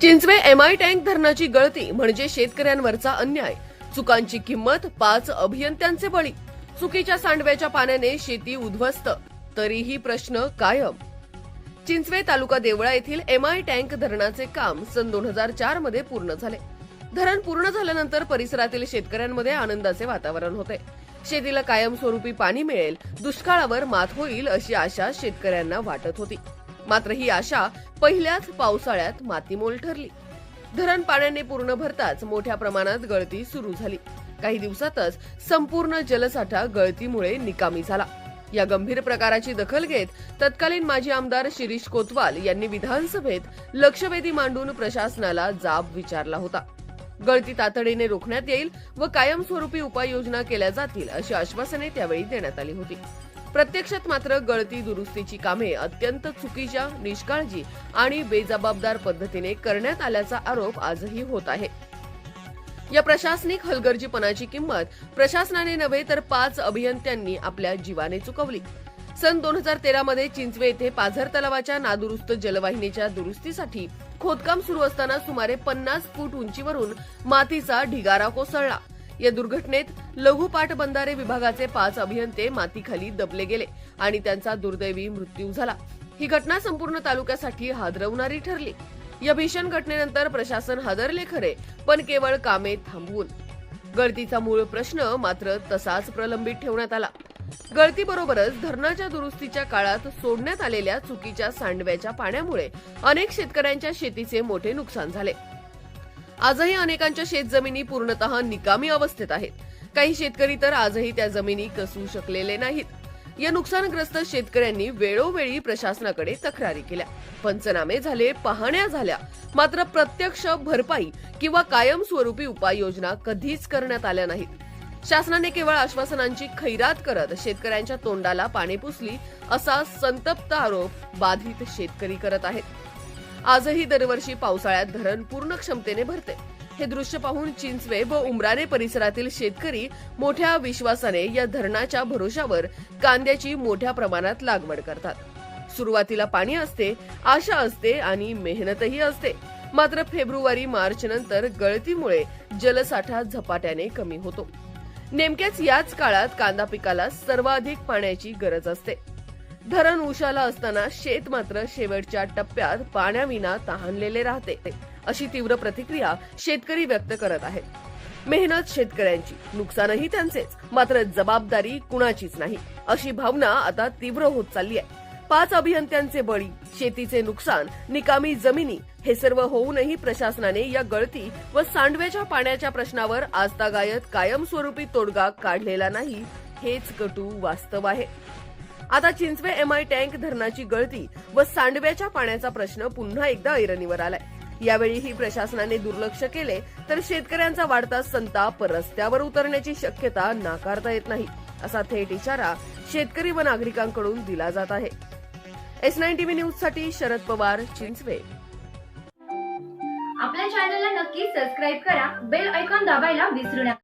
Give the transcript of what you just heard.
Chinchwe MI tank धरणाची गळती म्हणजे शेतकऱ्यांवरचा अन्याय. चुकांची किंमत पाच अभियंत्यांचे बळी. चुकीच्या सांडव्याच्या पाण्याने शेती उद्ध्वस्त. तरीही प्रश्न कायम. चिंचवे तालुका देवळा येथील एमआय टँक धरणाचे काम सन दोन हजार चारमध्ये पूर्ण झाले. धरण पूर्ण झाल्यानंतर परिसरातील शेतकऱ्यांमध्ये आनंदाचे वातावरण होते. शेतीला कायमस्वरूपी पाणी मिळेल दुष्काळावर मात होईल अशी आशा शेतकऱ्यांना वाटत होती. मात्र ही आशा पहिल्याच पावसाळ्यात मातीमोल ठरली. धरण पाण्याने पूर्ण भरताच मोठ्या प्रमाणात गळती सुरू झाली. काही दिवसातच संपूर्ण जलसाठा गळतीमुळे निकामी झाला. या गंभीर प्रकाराची दखल घेत तत्कालीन माजी आमदार शिरीष कोतवाल यांनी विधानसभेत लक्षवेधी मांडून प्रशासनाला जाब विचारला होता. गळती तातडीने रोखण्यात येईल व कायमस्वरूपी उपाययोजना केल्या जातील अशी आश्वासने त्यावेळी देण्यात आली होती. प्रत्यक्षात मात्र गळती दुरुस्तीची कामे अत्यंत चुकीच्या निष्काळजी आणि बेजबाबदार पद्धतीने करण्यात आल्याचा आरोप आजही होत आहे. या प्रशासनिक हलगर्जीपणाची किंमत प्रशासनाने नव्हे तर पाच अभियंत्यांनी आपल्या जीवाने चुकवली. सन दोन हजार तेरा मध्ये चिंचवे येथे पाझर तलावाच्या नादुरुस्त जलवाहिनीच्या दुरुस्तीसाठी खोदकाम सुरू असताना सुमारे पन्नास फूट उंचीवरून मातीचा ढिगारा कोसळला. या दुर्घटनेत लघु पाटबंधारे विभागाचे पाच अभियंते मातीखाली दबले गेले आणि त्यांचा दुर्दैवी मृत्यू झाला. ही घटना संपूर्ण तालुक्यासाठी हादरवणारी ठरली. या भीषण घटनेनंतर प्रशासन हादरले खरे पण केवळ कामे थांबवून. गळतीचा मूळ प्रश्न मात्र तसाच प्रलंबित ठेवण्यात आला. गळतीबरोबरच धरणाच्या दुरुस्तीच्या काळात सोडण्यात आलेल्या चुकीच्या सांडव्याच्या पाण्यामुळे अनेक शेतकऱ्यांच्या शेतीचे मोठे नुकसान झाले. आजही अनेकांच्या शेतजमिनी पूर्णतः निकामी अवस्थेत आहेत. काही शेतकरी तर आजही त्या जमिनी कसू शकलेले नाहीत. या नुकसानग्रस्त शेतकऱ्यांनी वेळोवेळी प्रशासनाकडे तक्रारी केल्या. पंचनामे झाले पाहण्या झाल्या. मात्र प्रत्यक्ष भरपाई किंवा कायमस्वरूपी उपाययोजना कधीच करण्यात आल्या नाहीत. शासनाने केवळ आश्वासनांची खैरात करत शेतकऱ्यांच्या तोंडाला पाणी पुसली असा संतप्त आरोप बाधित शेतकरी करत आहेत. आजही दरवर्षी पावसाळ्यात धरण पूर्ण क्षमतेने भरते. हे दृश्य पाहून चिंचवे व उमराणे परिसरातील शेतकरी मोठ्या विश्वासाने या धरणाच्या भरोशावर कांद्याची मोठ्या प्रमाणात लागवड करतात. सुरुवातीला पाणी असते आशा असते आणि मेहनतही असते. मात्र फेब्रुवारी मार्च नंतर गळतीमुळे जलसाठा झपाट्याने कमी होतो. नेमक्याच याच काळात कांदा पिकाला सर्वाधिक पाण्याची गरज असते. धरण उशाला असताना शेत मात्र शेवटच्या टप्प्यात पाण्याविना तहानलेले राहते. अशी तीव्र प्रतिक्रिया शेतकरी व्यक्त करत आहेत. मेहनत शेतकऱ्यांची नुकसानही त्यांचेच मात्र जबाबदारी कुणाचीच नाही. अशी भावना आता तीव्र होत चालली आहे पाच अभियंत्यांचे बळी शेतीचे नुकसान निकामी जमिनी हे सर्व होऊनही प्रशासनाने या गळती व सांडव्याच्या पाण्याच्या प्रश्नावर आजतागायत कायमस्वरूपी तोडगा काढलेला नाही हेच कटू वास्तव आहे. आता चिंचवे एमआय टँक धरणाची गळती व सांडव्याच्या पाण्याचा प्रश्न पुन्हा एकदा ऐरणीवर आलाय. यावेळीही प्रशासनाने दुर्लक्ष केले तर शेतकऱ्यांचा वाढता संताप रस्त्यावर उतरण्याची शक्यता नाकारता येत नाही असा थेट इशारा शेतकरी व नागरिकांकडून दिला जात आहे. एस नाईन टीव्ही न्यूजसाठी शरद पवार चिंचवे. आपल्या चॅनलला नक्की सबस्क्राईब करा बेल ऐकॉन दाबायला विसरू नका.